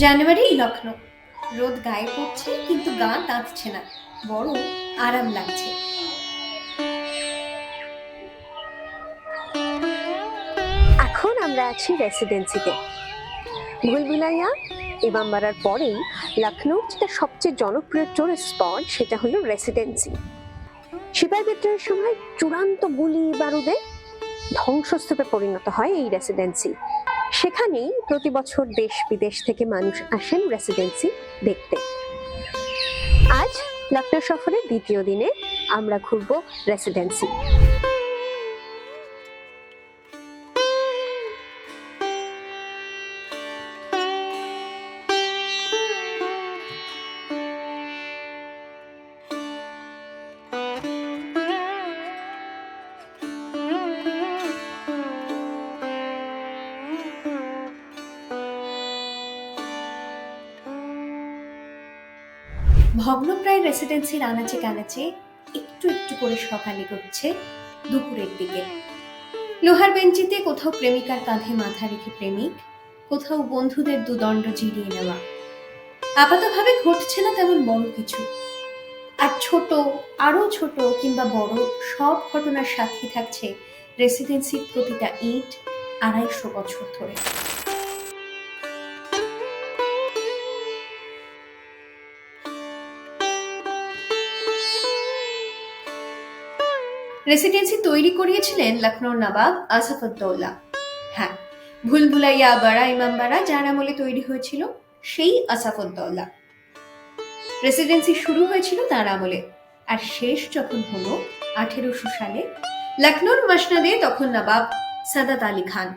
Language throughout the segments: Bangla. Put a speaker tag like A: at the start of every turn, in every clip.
A: জানুয়ারি লখনৌ রোদ গায়ে পড়ছে, কিন্তু গা তাঁতছে না, বরং আরাম লাগছে।
B: এখন আমরা আছি রেসিডেন্সিতে ভুলভুলাইয়া ইমামবাড়ার পরেই লখনৌর যেটা সবচেয়ে জনপ্রিয় টুরিস্ট স্পট সেটা হলো রেসিডেন্সি সিপাহী বিদ্রোহের সময় চূড়ান্ত গুলি বারুদে ধ্বংসস্তূপে পরিণত হয় এই রেসিডেন্সি সেখানেই প্রতি বছর দেশ বিদেশ থেকে মানুষ আসেন রেসিডেন্সি দেখতে। আজ লখনৌ সফরের দ্বিতীয় দিনে আমরা ঘুরবো রেসিডেন্সি
A: ভগ্নপ্রায় রেসিডেন্সির আনাচে কানাচে একটু একটু করে সকালে করছে দুপুরের দিকে। লোহার বেঞ্চিতে কোথাও প্রেমিকার কাঁধে মাথা রেখে প্রেমিক, কোথাও বন্ধুদের দুদণ্ড জিরিয়ে নেওয়া। আপাতভাবে ঘটছে না তেমন বড় কিছু। আর ছোট আরও ছোট কিংবা বড় সব ঘটনার সাক্ষী থাকছে রেসিডেন্সির প্রতিটা ইট আড়াইশো বছর ধরে। রেসিডেন্সি তৈরি করিয়েছিলেন লখনৌর নবাব আসাফুদ্দৌলা হ্যাঁ ভুলভুলাইয়া বাড়া ইমামবাড়া যার আমলে তৈরি হয়েছিল সেই আসাফুদ্দৌলা রেসিডেন্সি শুরু হয়েছিল তার আমলে আর শেষ যখন হলো আঠেরোশো সালে লখনৌর মসনদে তখন নবাব সাদাত আলী খান।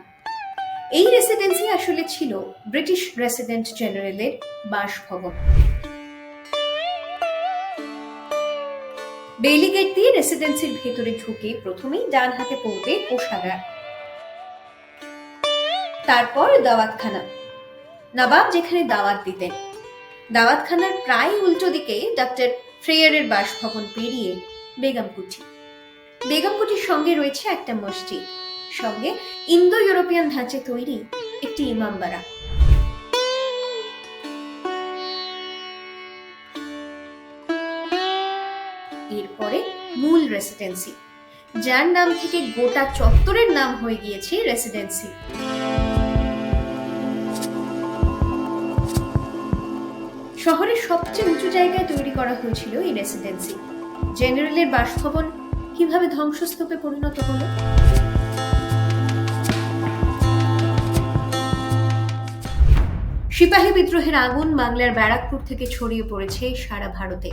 A: এই রেসিডেন্সি আসলে ছিল ব্রিটিশ রেসিডেন্ট জেনারেলের বাসভবন। বেইলি গেট দিয়ে রেসিডেন্সির ভেতরে ঢুকে প্রথমেই ডান হাতে পড়বে কোষাগার তারপর দাওয়াতখানা। নবাব যেখানে দাওয়াত দিতেন। দাওয়াতখানার প্রায় উল্টো দিকে ডক্টর ফ্রেয়ারের বাসভবন পেরিয়ে বেগমকুঠি। বেগমকুঠির সঙ্গে রয়েছে একটা মসজিদ। সঙ্গে ইন্দো ইউরোপিয়ান ধাঁচে তৈরি একটি ইমামবাড়া। এরপরে মূল রেসিডেন্সি যার নাম থেকে গোটা চত্বরের নাম হয়ে গিয়েছে রেসিডেন্সি শহরের সবচেয়ে উঁচু জায়গায় তৈরি করা হয়েছিল এই রেসিডেন্সি জেনারেলের বাসভবন কীভাবে ধ্বংসস্তূপে পরিণত হলো? সিপাহী বিদ্রোহের আগুন বাংলার ব্যারাকপুর থেকে ছড়িয়ে পড়েছে সারা ভারতে।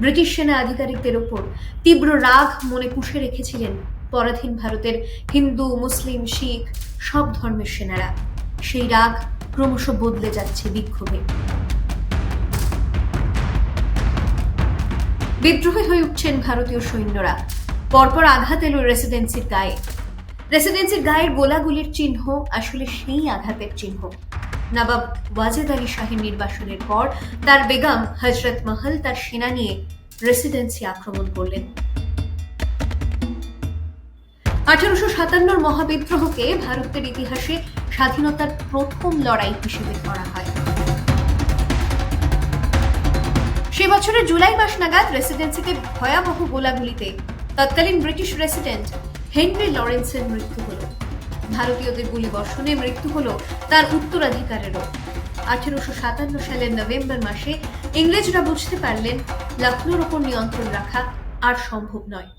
A: ব্রিটিশ সেনা আধিকারিকদের ওপর তীব্র রাগ মনে পুষে রেখেছিলেন পরাধীন ভারতের হিন্দু, মুসলিম, শিখ, সব ধর্মের সেনারা। সেই রাগ ক্রমশ বদলে যাচ্ছে বিক্ষোভে। বিদ্রোহী হয়ে উঠছেন ভারতীয় সৈন্যরা। পরপর আঘাত এলো রেসিডেন্সির গায়ে। রেসিডেন্সির গায়ের গোলাগুলির চিহ্ন আসলে সেই আঘাতের চিহ্ন। নবাব ওয়াজেদ আলী শাহের নির্বাসনের পর তার বেগম হজরত মহল তার সেনা নিয়ে রেসিডেন্সি আক্রমণ করলেন। আঠারোশো সাতান্নর মহাবিদ্রোহকে ভারতের ইতিহাসে স্বাধীনতার প্রথম লড়াই হিসেবে ধরা হয়। সে বছরের জুলাই মাস নাগাদ রেসিডেন্সিতে ভয়াবহ গোলাগুলিতে তৎকালীন ব্রিটিশ রেসিডেন্ট হেনরি লরেন্সের মৃত্যু হলো। ভারতীয়দের গুলি বর্ষণে মৃত্যু হল তার উত্তরাধিকারেরও। আঠেরোশো সাতান্ন সালের নভেম্বর মাসে ইংরেজরা বুঝতে পারলেন লখনৌর ওপর নিয়ন্ত্রণ রাখা আর সম্ভব নয়।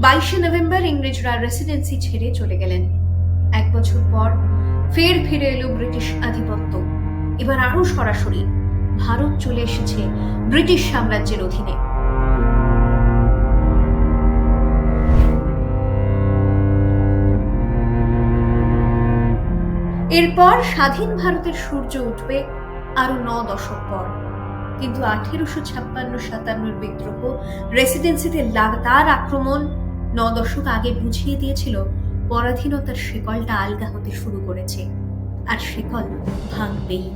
A: বাইশে নভেম্বর ইংরেজরা রেসিডেন্সি ছেড়ে চলে গেলেন। এক বছর পর ফের ফিরে এলো ব্রিটিশ আধিপত্য। এবার আরও সরাসরি ভারত চলে এসেছে ব্রিটিশ সাম্রাজ্যের অধীনে। এরপর স্বাধীন ভারতের সূর্য উঠবে আরও ন দশক পর। কিন্তু আঠেরোশো ছাপ্পান্ন সাতান্নর বিদ্রোহ রেসিডেন্সিতে লাগাতার আক্রমণ ন দশক আগে বুঝিয়ে দিয়েছিল পরাধীনতার শিকলটা আলগা হতে শুরু করেছে। আর শিকল ভাঙবেই।